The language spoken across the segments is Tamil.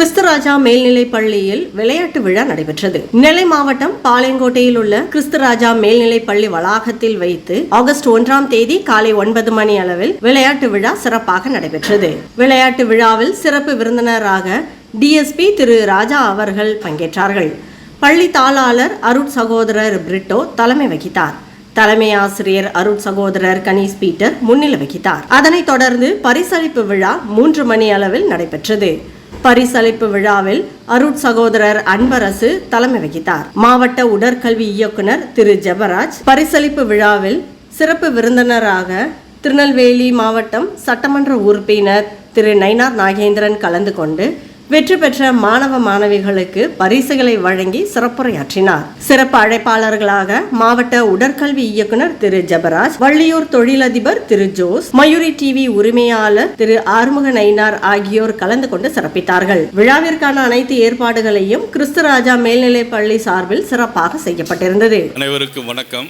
கிறிஸ்துராஜா மேல்நிலை பள்ளியில் விளையாட்டு விழா நடைபெற்றது. நெல்லை மாவட்டம் பாளையங்கோட்டையில் உள்ள கிறிஸ்துராஜா மேல்நிலை பள்ளி வளாகத்தில் வைத்து ஆகஸ்ட் ஒன்றாம் தேதி காலை ஒன்பது மணி அளவில் விளையாட்டு விழா சிறப்பாக நடைபெற்றது. விளையாட்டு விழாவில் சிறப்பு விருந்தினராக டிஎஸ்பி திரு ராஜா அவர்கள் பங்கேற்றார்கள். பள்ளி தாளாளர் அருட் சகோதரர் பிரிட்டோ தலைமை வகித்தார். தலைமை ஆசிரியர் அருட் சகோதரர் கணேஷ் பீட்டர் முன்னிலை வகித்தார். அதனைத் தொடர்ந்து பரிசளிப்பு விழா மூன்று மணி அளவில் நடைபெற்றது. பரிசளிப்பு விழாவில் அருட் சகோதரர் அன்பரசு தலைமை வகித்தார். மாவட்ட உடற்கல்வி இயக்குனர் திரு ஜெபராஜ் பரிசளிப்பு விழாவில் சிறப்பு விருந்தினராக திருநெல்வேலி மாவட்டம் சட்டமன்ற உறுப்பினர் திரு நயினார் நாகேந்திரன் கலந்து கொண்டு வெற்றி பெற்ற மாணவ மாணவிகளுக்கு பரிசுகளை வழங்கி சிறப்புரையாற்றினார். சிறப்பு அழைப்பாளர்களாக மாவட்ட உடற்கல்வி இயக்குனர் திரு ஜெபராஜ் வள்ளியூர் தொழிலதிபர் திரு ஜோஸ் மயூரி டிவி உரிமையாளர் திரு ஆறுமுக நயினார் ஆகியோர் கலந்து கொண்டு சிறப்பித்தார்கள். விழாவிற்கான அனைத்து ஏற்பாடுகளையும் கிறிஸ்துராஜா மேல்நிலைப் பள்ளி சார்பில் சிறப்பாக செய்யப்பட்டிருந்தது. அனைவருக்கும் வணக்கம்.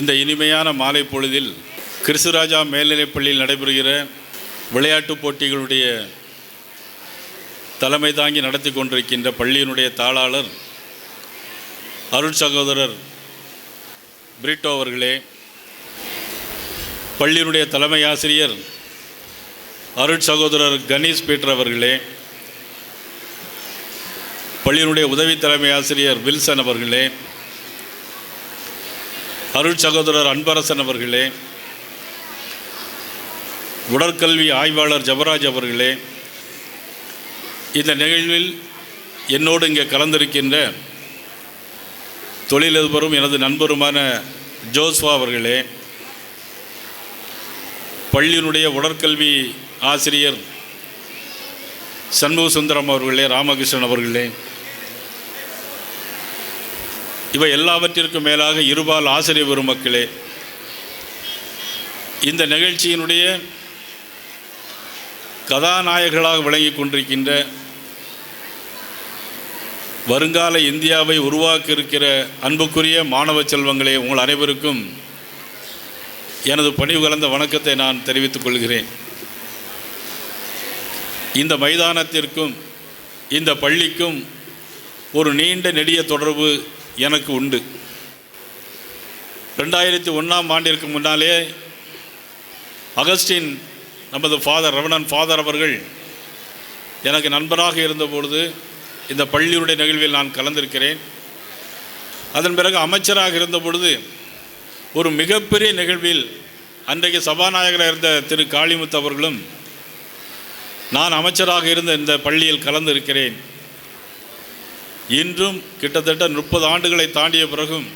இந்த இனிமையான மாலை பொழுதில் கிறிஸ்துராஜா மேல்நிலைப் பள்ளியில் நடைபெறுகிற விளையாட்டுப் போட்டிகளுடைய தலைமை தாங்கி நடத்தி கொண்டிருக்கின்ற பள்ளியினுடைய தாளாளர் அருள் சகோதரர் பிரிட்டோ அவர்களே பள்ளியினுடைய தலைமை ஆசிரியர் அருள் சகோதரர் கணேஷ் பீட்டர் அவர்களே பள்ளியினுடைய உதவி தலைமை ஆசிரியர் வில்சன் அவர்களே அருள் சகோதரர் அன்பரசன் அவர்களே உடற்கல்வி ஆய்வாளர் ஜபராஜ் அவர்களே இந்த நிகழ்வில் என்னோடு இங்கே கலந்திருக்கின்ற தொழிலதிபரும் எனது நண்பருமான ஜோஸ்வா அவர்களே பள்ளியினுடைய உடற்கல்வி ஆசிரியர் சண்முக சுந்தரம் அவர்களே ராமகிருஷ்ணன் அவர்களே இவை எல்லாவற்றிற்கும் மேலாக இருபால் ஆசிரியர் பெருமக்களே இந்த நிகழ்ச்சியினுடைய கதாநாயகர்களாக விளங்கி கொண்டிருக்கின்ற வருங்கால இந்தியாவை உருவாக்க இருக்கிற அன்புக்குரிய மாணவ செல்வங்களே உங்கள் அனைவருக்கும் எனது பணிவு கலந்த வணக்கத்தை நான் தெரிவித்துக் கொள்கிறேன். இந்த மைதானத்திற்கும் இந்த பள்ளிக்கும் ஒரு நீண்ட நெடிய தொடர்பு எனக்கு உண்டு. ரெண்டாயிரத்தி ஒன்றாம் ஆண்டிற்கு முன்னாலே அகஸ்டின் நமது ஃபாதர் ரவணன் ஃபாதர் அவர்கள் எனக்கு நண்பராக இருந்தபொழுது இந்த பள்ளியுடைய நிகழ்வில் நான் கலந்திருக்கிறேன். அதன் பிறகு அமைச்சராக இருந்த பொழுது ஒரு மிகப்பெரிய நிகழ்வில் அன்றைக்கு சபாநாயகராக இருந்த திரு காளிமுத்து அவர்களும் நான் அமைச்சராக இருந்த இந்த பள்ளியில் கலந்திருக்கிறேன். இன்றும் கிட்டத்தட்ட முப்பது ஆண்டுகளை தாண்டிய பிறகும்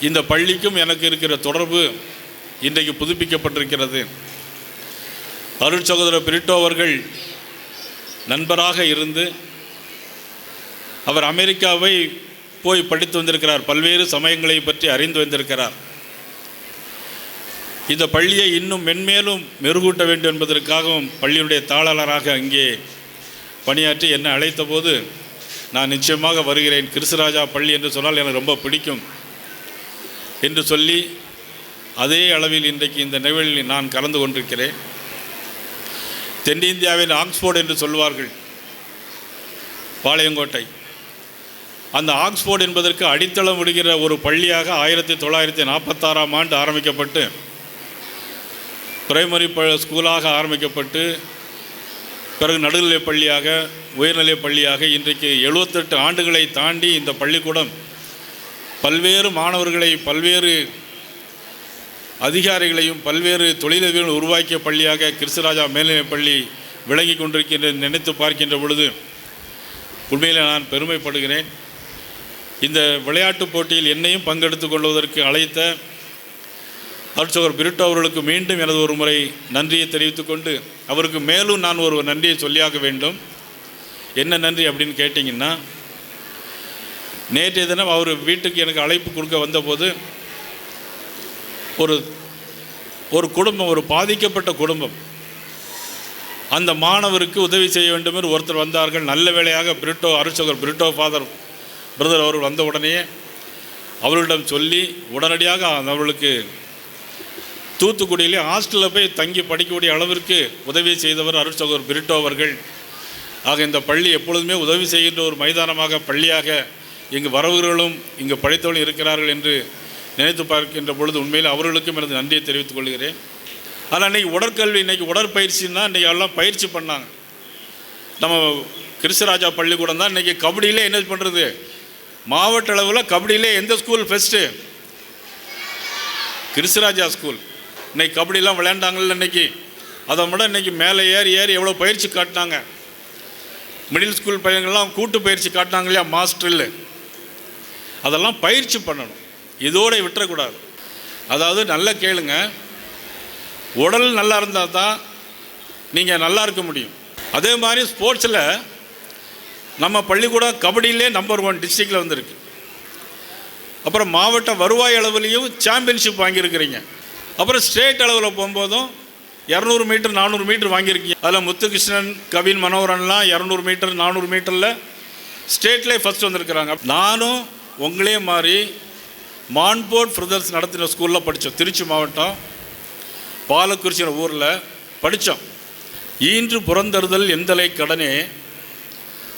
இந்த பள்ளிக்கும் எனக்கு இருக்கிற தொடர்பு இன்றைக்கு புதுப்பிக்கப்பட்டிருக்கிறது. அருள் சகோதரர் பிரிட்டோ அவர்கள் நண்பராக இருந்து அவர் அமெரிக்காவை போய் படித்து வந்திருக்கிறார். பல்வேறு சமயங்களை பற்றி அறிந்து வந்திருக்கிறார். இந்த பள்ளியை இன்னும் மென்மேலும் மெருகூட்ட வேண்டும் என்பதற்காகவும் பள்ளியுடைய தாளராக அங்கே பணியாற்றி என்னை அழைத்த போது நான் நிச்சயமாக வருகிறேன். கிருஷ்ணராஜா பள்ளி என்று சொன்னால் எனக்கு ரொம்ப பிடிக்கும் என்று சொல்லி அதே அளவில் இன்றைக்கு இந்த நிகழ்வில் நான் கலந்து கொண்டிருக்கிறேன். தென்னிந்தியாவின் ஆக்ஸ்போர்டு என்று சொல்வார்கள் பாளையங்கோட்டை. அந்த ஆக்ஸ்போர்டு என்பதற்கு அடித்தளம் விடுகிற ஒரு பள்ளியாக ஆயிரத்தி தொள்ளாயிரத்தி நாற்பத்தாறாம் ஆண்டு ஆரம்பிக்கப்பட்டு பிரைமரி ப ஸ்கூலாக ஆரம்பிக்கப்பட்டு பிறகு நடுநிலைப் பள்ளியாக உயர்நிலைப் பள்ளியாக இன்றைக்கு எழுபத்தெட்டு ஆண்டுகளை தாண்டி இந்த பள்ளிக்கூடம் பல்வேறு மாணவர்களை பல்வேறு அதிகாரிகளையும் பல்வேறு தொழிலதிபர்கள் உருவாக்கிய பள்ளியாக கிருஷ்ணராஜா மேல்நிலைப் பள்ளி விளங்கி கொண்டிருக்கின்ற நினைத்து பார்க்கின்ற பொழுது உண்மையில் நான் பெருமைப்படுகிறேன். இந்த விளையாட்டுப் போட்டியில் என்னையும் பங்கெடுத்துக் கொள்வதற்கு அழைத்த அருட்சகர் பிரிட்டோ அவர்களுக்கு மீண்டும் எனது ஒரு முறை நன்றியை தெரிவித்துக் கொண்டு அவருக்கு மேலும் நான் ஒரு நன்றியை சொல்லியாக வேண்டும். என்ன நன்றி அப்படின்னு கேட்டிங்கன்னா நேற்றைய தினம் அவர் வீட்டுக்கு எனக்கு அழைப்பு கொடுக்க வந்தபோது ஒரு ஒரு குடும்பம் ஒரு பாதிக்கப்பட்ட குடும்பம். அந்த மாணவருக்கு உதவி செய்ய வேண்டும் என்று ஒருத்தர் வந்தார்கள். நல்ல வேளையாக பிரிட்டோ அருட்சகர் பிரிட்டோ ஃபாதர் பிரதர் அவர்கள் வந்த உடனே அவர்களிடம் சொல்லி உடனடியாக அவர்களுக்கு தூத்துக்குடியிலே ஹாஸ்டலில் போய் தங்கி படிக்கக்கூடிய அளவிற்கு உதவி செய்தவர் அருட்சகர் பிரிட்டோ அவர்கள். ஆக இந்த பள்ளி எப்பொழுதுமே உதவி செய்கின்ற ஒரு மைதானமாக பள்ளியாக இங்கு வரவுகளும் இங்கு படித்தவர்களும் இருக்கிறார்கள் என்று நினைத்து பார்க்கின்ற பொழுது உண்மையில் அவர்களுக்கும் எனது நன்றியை தெரிவித்துக் கொள்கிறேன். ஆனால் இன்றைக்கி உடற்கல்வி இன்றைக்கி உடற்பயிற்சின்னா இன்றைக்கி எல்லாம் பயிற்சி பண்ணாங்க. நம்ம கிருஷ்ணராஜா பள்ளிக்கூடம் தான் இன்றைக்கி கபடியிலே என்ன பண்ணுறது மாவட்ட அளவில் கபடியிலே எந்த ஸ்கூல் ஃபஸ்ட்டு கிருஷ்ணராஜா ஸ்கூல் இன்றைக்கி கபடிலாம் விளையாண்டாங்கல்ல இன்றைக்கி அதை விட இன்றைக்கி மேலே ஏறி ஏறி எவ்வளோ பயிற்சி காட்டினாங்க. மிடில் ஸ்கூல் பையங்கள்லாம் கூட்டு பயிற்சி காட்டினாங்க இல்லையா? மாஸ்டரில் அதெல்லாம் பயிற்சி பண்ணணும். இதோட விட்டுறக்கூடாது. அதாவது நல்லா கேளுங்க. உடல் நல்லா இருந்தால் தான் நீங்கள் நல்லா இருக்க முடியும். அதே மாதிரி ஸ்போர்ட்ஸில் நம்ம பள்ளிக்கூடம் கபடியிலே நம்பர் ஒன் டிஸ்ட்ரிக்டில் வந்திருக்கு. அப்புறம் மாவட்ட வருவாய் அளவுலேயும் சாம்பியன்ஷிப் வாங்கியிருக்கிறீங்க. அப்புறம் ஸ்டேட் அளவில் போகும்போதும் இரநூறு மீட்டர் நானூறு மீட்டர் வாங்கியிருக்கீங்க. அதில் முத்துகிருஷ்ணன் கவின் மனோகரன்லாம் இரநூறு மீட்டர் நானூறு மீட்டரில் ஸ்டேட்லேயே ஃபஸ்ட் வந்திருக்கிறாங்க. நானும் உங்களே மாதிரி மான்போர்ட் பிரதர்ஸ் நடத்தின ஸ்கூலில் படித்தோம் திருச்சி மாவட்டம் பாலக்குறிச்சி ஊரில் படித்தோம் ஈன்று புறந்தறுதல் எந்தலை கடனே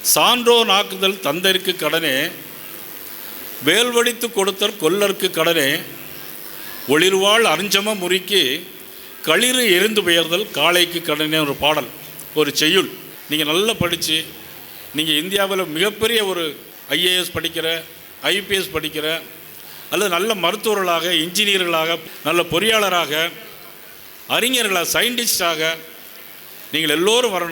சான்றோ நாக்குதல் தந்தைக்கு கடனே வேல்வடித்து கொடுத்தல் கொல்லருக்கு கடனே ஒளிர்வாள் அரிஞ்சம முறிக்கு களிறு எரிந்து பெயர்தல் காளைக்கு கடனே ஒரு பாடல் ஒரு செய்யுள். நீங்கள் நல்லா படித்து நீங்கள் இந்தியாவில் மிகப்பெரிய ஒரு ஐஏஎஸ் படிக்கிற ஐபிஎஸ் படிக்கிற அல்லது நல்ல மருத்துவர்களாக இன்ஜினியர்களாக நல்ல பொறியாளராக அறிஞர்களாக சயின்டிஸ்டாக நீங்கள் எல்லோரும் வரணும்.